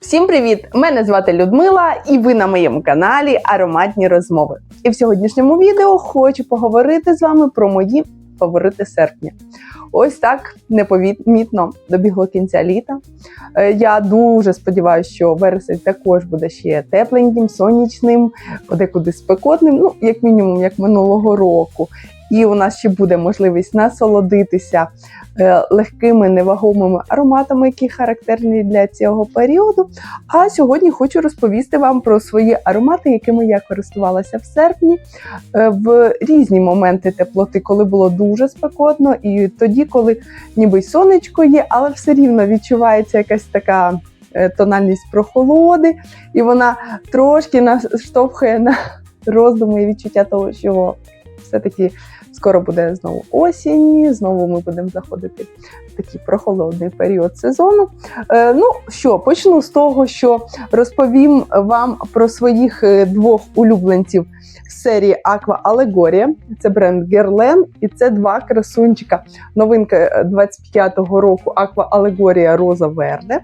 Всім привіт! Мене звати Людмила, і ви на моєму каналі Ароматні розмови. І в сьогоднішньому відео хочу поговорити з вами про мої фаворити серпня. Ось так непомітно добігло кінця літа. Е, Я дуже сподіваюся, що вересень також буде ще тепленьким, сонячним, подекуди спекотним, ну як мінімум, як минулого року. І у нас ще буде можливість насолодитися легкими невагомими ароматами, які характерні для цього періоду. А сьогодні хочу розповісти вам про свої аромати, якими я користувалася в серпні е, в різні моменти теплоти, коли було дуже спекотно, і тоді, коли ніби сонечко є, але все рівно відчувається якась така. е, Тональність прохолоди, і вона трошки наштовхує на роздуми і відчуття того, що все-таки скоро буде знову осінь, знову ми будемо заходити в такий прохолодний період сезону. Е, ну що, почну з того, що розповім вам про своїх е, двох улюбленців серії Aqua Allegoria. Це бренд Guerlain і це два красунчика. Новинка е, 25-го року Aqua Allegoria Rosa Verde.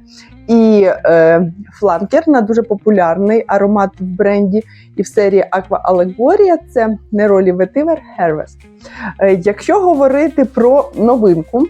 І е, фланкер дуже популярний аромат в бренді і в серії Aqua Allegoria це Neroli Vetiver Harvest. Е, якщо говорити про новинку,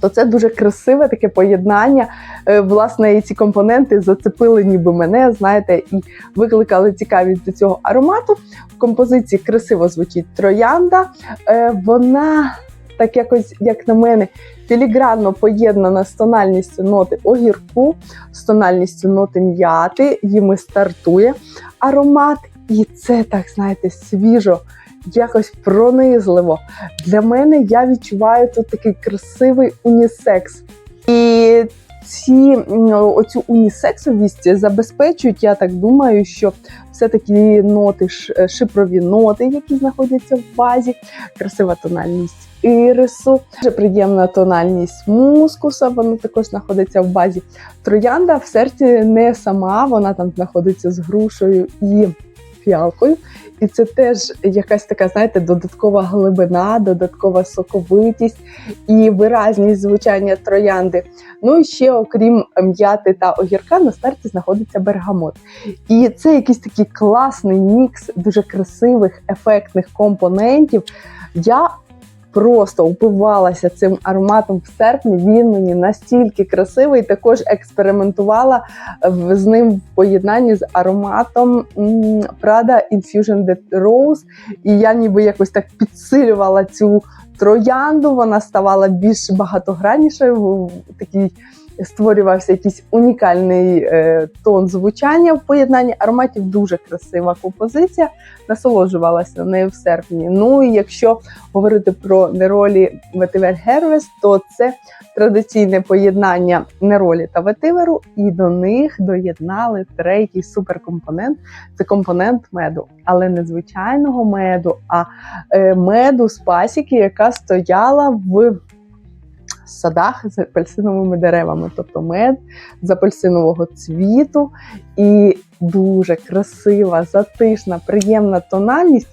то це дуже красиве таке поєднання. Е, Власне, і ці компоненти зацепили ніби мене, знаєте, і викликали цікавість до цього аромату. В композиції красиво звучить троянда. Е, Вона так якось, як на мене, філігранно поєднана з тональністю ноти огірку, з тональністю ноти м'яти. Їми стартує аромат, і це так, знаєте, свіжо, якось пронизливо. Для мене я відчуваю тут такий красивий унісекс. І ці оцю унісексовість забезпечують, я так думаю, що все-таки ноти, ш- шипрові ноти, які знаходяться в базі, красива тональність ірису, дуже приємна тональність мускуса, вона також знаходиться в базі. Троянда в серці не сама, вона там знаходиться з грушею і фіалкою. І це теж якась така, знаєте, додаткова глибина, додаткова соковитість і виразність звучання троянди. Ну і ще, окрім м'яти та огірка, на старті знаходиться бергамот. І це якийсь такий класний мікс дуже красивих, ефектних компонентів. Я просто впивалася цим ароматом в серпні. Він мені настільки красивий. Також експериментувала з ним в поєднанні з ароматом Prada Infusion Dead Rose. І я ніби якось так підсилювала цю троянду. Вона ставала більш багатограннішою. в- Такий створювався якийсь унікальний е, тон звучання в поєднанні ароматів. Дуже красива композиція. Насолоджувалася нею в серпні. Ну і якщо говорити про неролі ветивер Гервес, то це традиційне поєднання неролі та ветиверу, і до них доєднали третій суперкомпонент це компонент меду, але не звичайного меду, а е, меду з пасіки, яка стояла в садах з апельсиновими деревами, тобто мед з апельсинового цвіту, і дуже красива, затишна, приємна тональність.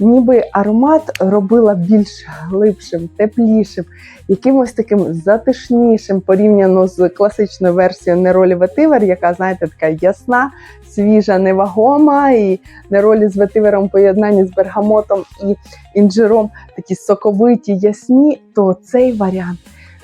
Ніби аромат робила більш глибшим, теплішим, якимось таким затишнішим порівняно з класичною версією Неролі Ветивер, яка, знаєте, така ясна, свіжа, невагома, і Неролі з ветивером поєднанні з бергамотом і інжиром такі соковиті, ясні, то цей варіант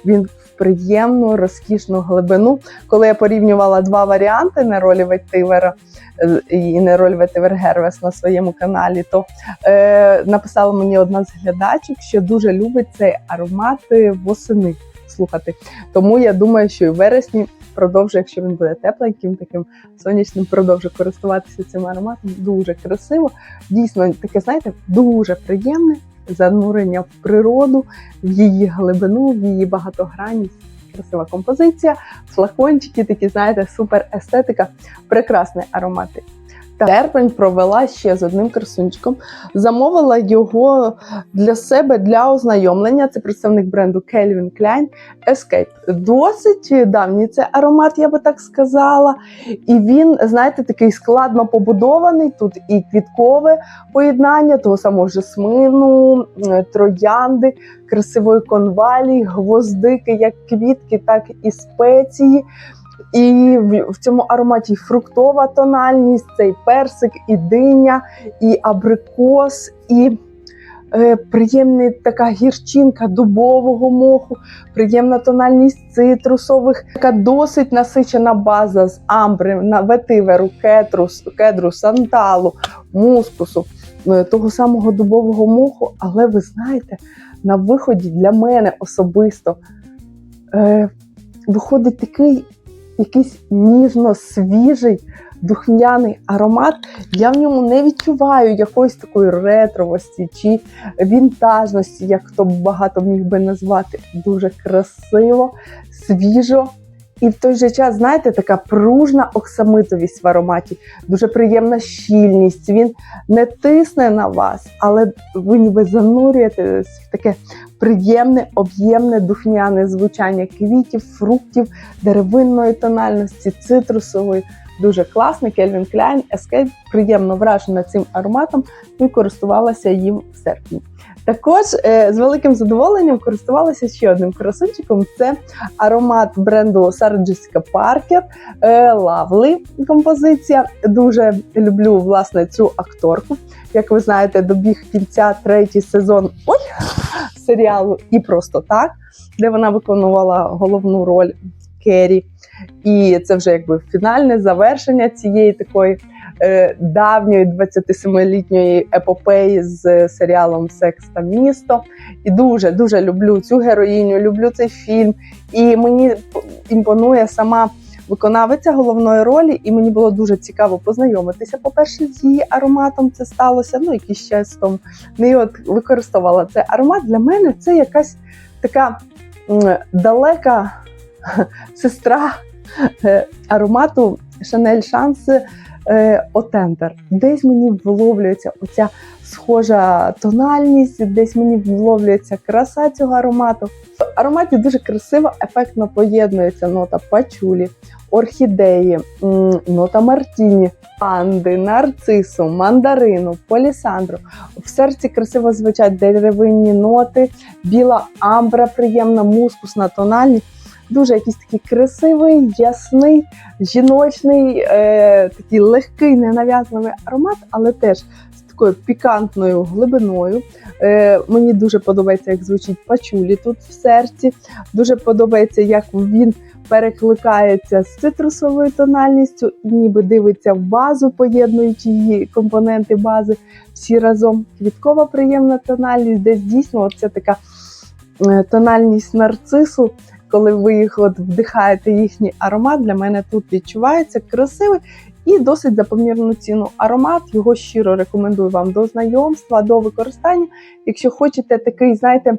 він в приємну, розкішну глибину. Коли я порівнювала два варіанти Неролі Ветивера е, і Неролі Ветивер Гервес на своєму каналі, то е, написала мені одна з глядачок, що дуже любить цей аромат восени слухати. Тому я думаю, що і в вересні продовжу, якщо він буде тепленьким, таким сонячним, продовжу користуватися цим ароматом. Дуже красиво. Дійсно, таке, знаєте, дуже приємне занурення в природу, в її глибину, в її багатогранність. Красива композиція, флакончики, такі, знаєте, супер естетика, прекрасний аромати. Та серпень провела ще з одним красунчиком. Замовила його для себе для ознайомлення. Це представник бренду Calvin Klein Escape. Досить давній це аромат, я би так сказала. І він, знаєте, такий складно побудований. Тут і квіткове поєднання того самого жасмину, е, троянди, красивої конвалії, гвоздики, як квітки, так і спеції. І в, цьому ароматі фруктова тональність, цей персик, і диня, і абрикос, і е, приємна така гірчинка дубового моху, приємна тональність цитрусових, така досить насичена база з амбри, ветиверу, кетрус, кедру, санталу, мускусу, е, того самого дубового моху. Але ви знаєте, на виході для мене особисто е, виходить такий якийсь ніжно свіжий духмяний аромат. Я в ньому не відчуваю якоїсь такої ретровості чи вінтажності, як хто багато міг би назвати. Дуже красиво, свіжо. І в той же час, знаєте, така пружна оксамитовість в ароматі, дуже приємна щільність. Він не тисне на вас, але ви ніби занурюєтесь в таке приємне, об'ємне духмяне звучання квітів, фруктів, деревинної тональності, цитрусової. Дуже класний Кельвін Кляйн Escape. Приємно вражена цим ароматом і користувалася їм в серпні. Також е, з великим задоволенням користувалася ще одним красунчиком. Це аромат бренду Jessica Parker е, Lovely композиція. Дуже люблю власне цю акторку. Як ви знаєте, добіг кінця третій сезон ой, серіалу і просто так, де вона виконувала головну роль Керрі. І це вже якби фінальне завершення цієї такої давньої 27-літньої епопеї з серіалом Секс та місто. І дуже дуже люблю цю героїню, люблю цей фільм. І мені імпонує сама виконавиця головної ролі, і мені було дуже цікаво познайомитися. По-перше, з її ароматом це сталося. Ну, якийсь час тому. Ну, от використовувала цей аромат. Для мене це якась така далека сестра е, аромату Chanel Chance е, Отентер. Десь мені вловлюється оця схожа тональність, десь мені вловлюється краса цього аромату. В ароматі дуже красиво, ефектно поєднується нота пачулі, орхідеї, нота мартіні, панди, нарцису, мандарину, полісандру. В серці красиво звучать деревинні ноти, біла амбра, приємна мускусна тональність. Дуже якийсь такий красивий, ясний, жіночний, е, такий легкий, ненав'язливий аромат, але теж з такою пікантною глибиною. Е, мені дуже подобається, як звучить пачулі тут в серці. Дуже подобається, як він перекликається з цитрусовою тональністю і ніби дивиться в базу, поєднуючи її компоненти бази всі разом. Квіткова приємна тональність, десь дійсно це така е, тональність нарцису коли ви їх от вдихаєте їхній аромат, для мене тут відчувається красивий і досить за помірну ціну аромат. Його щиро рекомендую вам до знайомства, до використання. Якщо хочете такий, знаєте,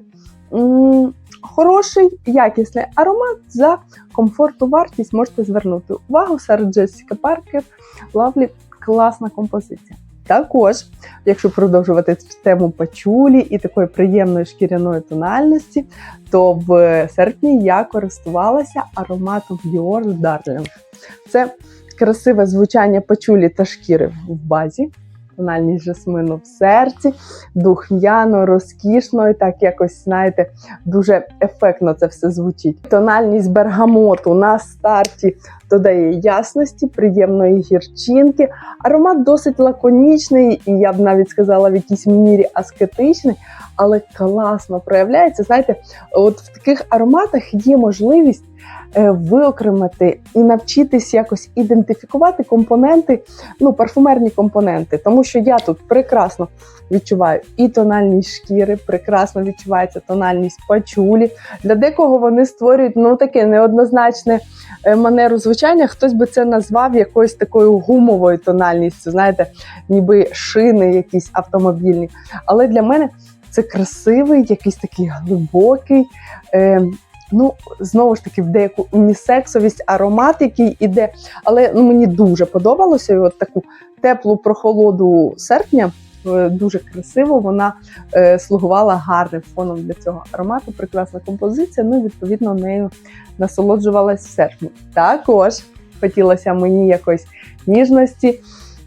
хороший, якісний аромат за комфорту вартість, можете звернути увагу серед Джесіка Паркер. Лавлі класна композиція. Також, якщо продовжувати тему пачулі і такої приємної шкіряної тональності, то в серпні я користувалася ароматом Dior Darling. Це красиве звучання пачулі та шкіри в базі, тональність жасмину в серці, духм'яно, розкішно, і так якось, знаєте, дуже ефектно це все звучить. Тональність бергамоту на старті додає ясності, приємної гірчинки. Аромат досить лаконічний, і я б навіть сказала, в якійсь мірі аскетичний, але класно проявляється. Знаєте, от в таких ароматах є можливість е, виокремити і навчитись якось ідентифікувати компоненти, ну, парфумерні компоненти, тому що я тут прекрасно відчуваю і тональність шкіри, прекрасно відчувається тональність пачулі. Для декого вони створюють ну таке неоднозначне е, манеру звучання. Хтось би це назвав якоюсь такою гумовою тональністю, знаєте, ніби шини якісь автомобільні. Але для мене це красивий, якийсь такий глибокий. Е, Ну, знову ж таки, в деяку унісексовість, аромат, який іде. Але ну, мені дуже подобалося. От таку теплу прохолоду серпня дуже красиво. Вона е, слугувала гарним фоном для цього аромату. Прекрасна композиція. Ну, і, відповідно, нею насолоджувалась в серпні. Також хотілося мені якоїсь ніжності.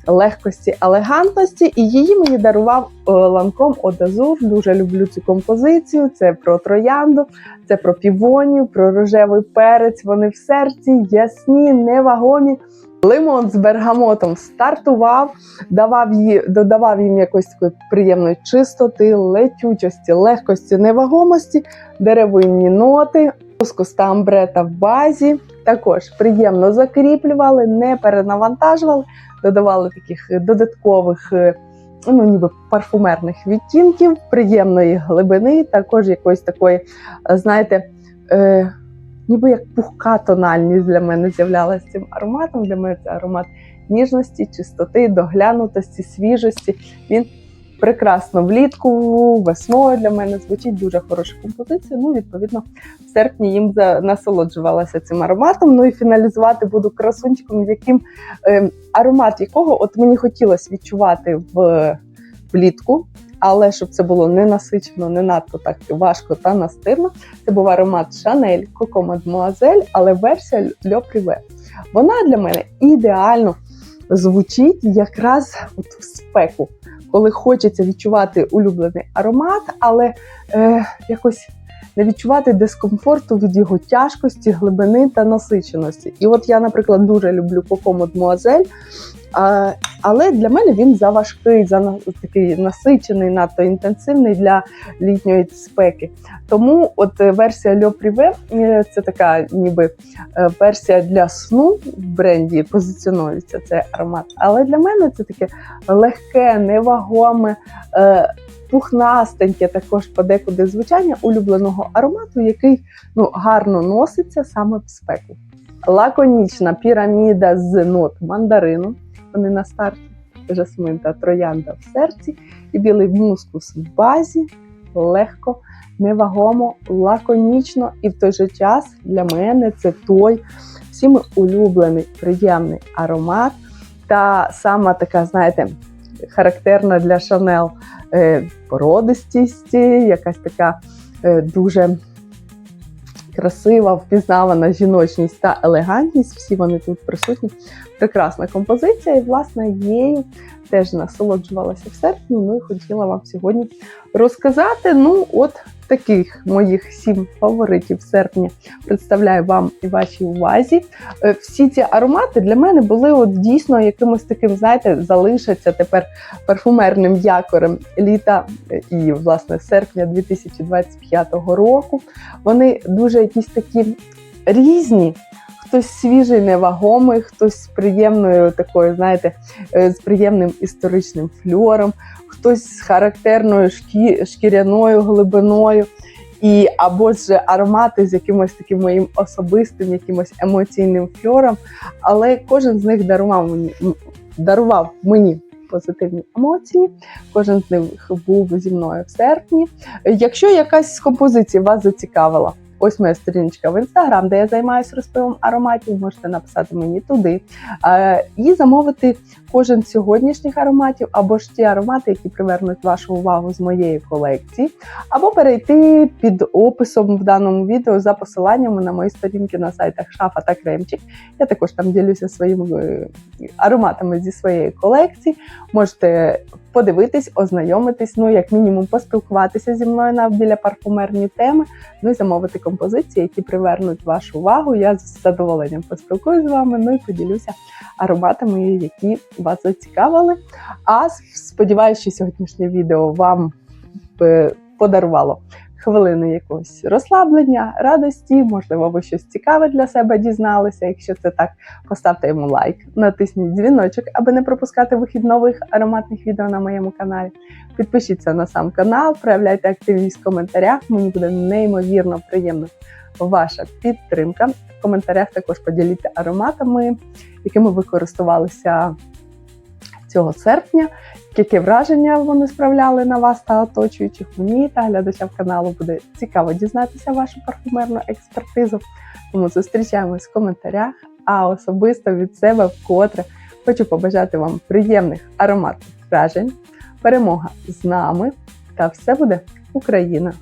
легкості, елегантності. І її мені дарував е, ланком Одазур. Дуже люблю цю композицію. Це про троянду, це про півонію, про рожевий перець. Вони в серці ясні, невагомі. Лимон з бергамотом стартував, давав її, додавав їм якоїсь такої приємної чистоти, летючості, легкості, невагомості, деревинні ноти, мускуста амбрета в базі. Також приємно закріплювали, не перенавантажували, додавали таких додаткових, е, ну ніби парфумерних відтінків, приємної глибини, також якоїсь такої, знаєте, е, ніби як пухка тональність для мене з'являлася цим ароматом. Для мене це аромат ніжності, чистоти, доглянутості, свіжості. Він прекрасно влітку, весною для мене звучить дуже хороша композиція. Ну, відповідно, в серпні їм насолоджувалася цим ароматом. Ну і фіналізувати буду красунчиком, яким е, аромат якого от мені хотілося відчувати в влітку. Але щоб це було не насичено, не надто так важко та настирно. Це був аромат Chanel Coco Mademoiselle, але версія Le Privé. Вона для мене ідеально звучить якраз от в спеку, коли хочеться відчувати улюблений аромат, але е, якось не відчувати дискомфорту від його тяжкості, глибини та насиченості. І от я, наприклад, дуже люблю Mademoiselle, а, але для мене він заважкий, за такий насичений, надто інтенсивний для літньої спеки. Тому от е, версія Le Privé це така ніби е, версія для сну в бренді позиціонується цей аромат. Але для мене це таке легке, невагоме, е, пухнастеньке, також подекуди звучання улюбленого аромату, який ну, гарно носиться саме в спеку. Лаконічна піраміда з нот мандарину. Вони на старті, жасмин та троянда в серці, і білий мускус в базі, легко, невагомо, лаконічно, і в той же час для мене це той всіми улюблений, приємний аромат. Та сама така, знаєте, характерна для Шанел е, породистість, якась така е, дуже красива, впізнавана жіночність та елегантність. Всі вони тут присутні. Прекрасна композиція, і власне її теж насолоджувалася в серпні. Ну і хотіла вам сьогодні розказати. Ну, от таких моїх сім фаворитів серпня представляю вам і вашій увазі. Е, Всі ці аромати для мене були от дійсно якимось таким, знаєте, залишаться тепер парфумерним якорем літа е, і власне серпня 2025 року. Вони дуже якісь такі різні. Хтось свіжий, невагомий, хтось з приємною такою, знаєте, е, з приємним історичним фльором, хтось з характерною шкі... шкіряною глибиною, і або ж аромати з якимось таким моїм особистим, якимось емоційним фльором. Але кожен з них дарував мені дарував мені. Позитивні емоції, кожен з них був зі мною в серпні. Якщо якась з композицій вас зацікавила, ось моя сторіночка в інстаграм, де я займаюся розпивом ароматів, можете написати мені туди. Е, і замовити кожен з сьогоднішніх ароматів, або ж ті аромати, які привернуть вашу увагу з моєї колекції, або перейти під описом в даному відео за посиланнями на мої сторінки на сайтах Шафа та Кремчик. Я також там ділюся своїми е, ароматами зі своєї колекції. Можете подивитись, ознайомитись, ну як мінімум поспілкуватися зі мною на біля парфумерні теми, ну і замовити композиції, які привернуть вашу увагу. Я з задоволенням поспілкуюсь з вами, ну і поділюся ароматами, які вас зацікавили. А сподіваюся, що сьогоднішнє відео вам подарувало хвилини якогось розслаблення, радості, можливо, ви щось цікаве для себе дізналися. Якщо це так, поставте йому лайк, натисніть дзвіночок, аби не пропускати вихід нових ароматних відео на моєму каналі. Підпишіться на сам канал, проявляйте активність в коментарях. Мені буде неймовірно приємно ваша підтримка. В коментарях також поділіться ароматами, якими ви користувалися цього серпня. Яке враження вони справляли на вас та оточуючих мені та глядачам каналу буде цікаво дізнатися вашу парфумерну експертизу. Тому зустрічаємось в коментарях. А особисто від себе вкотре хочу побажати вам приємних ароматних вражень, перемога з нами та все буде Україна!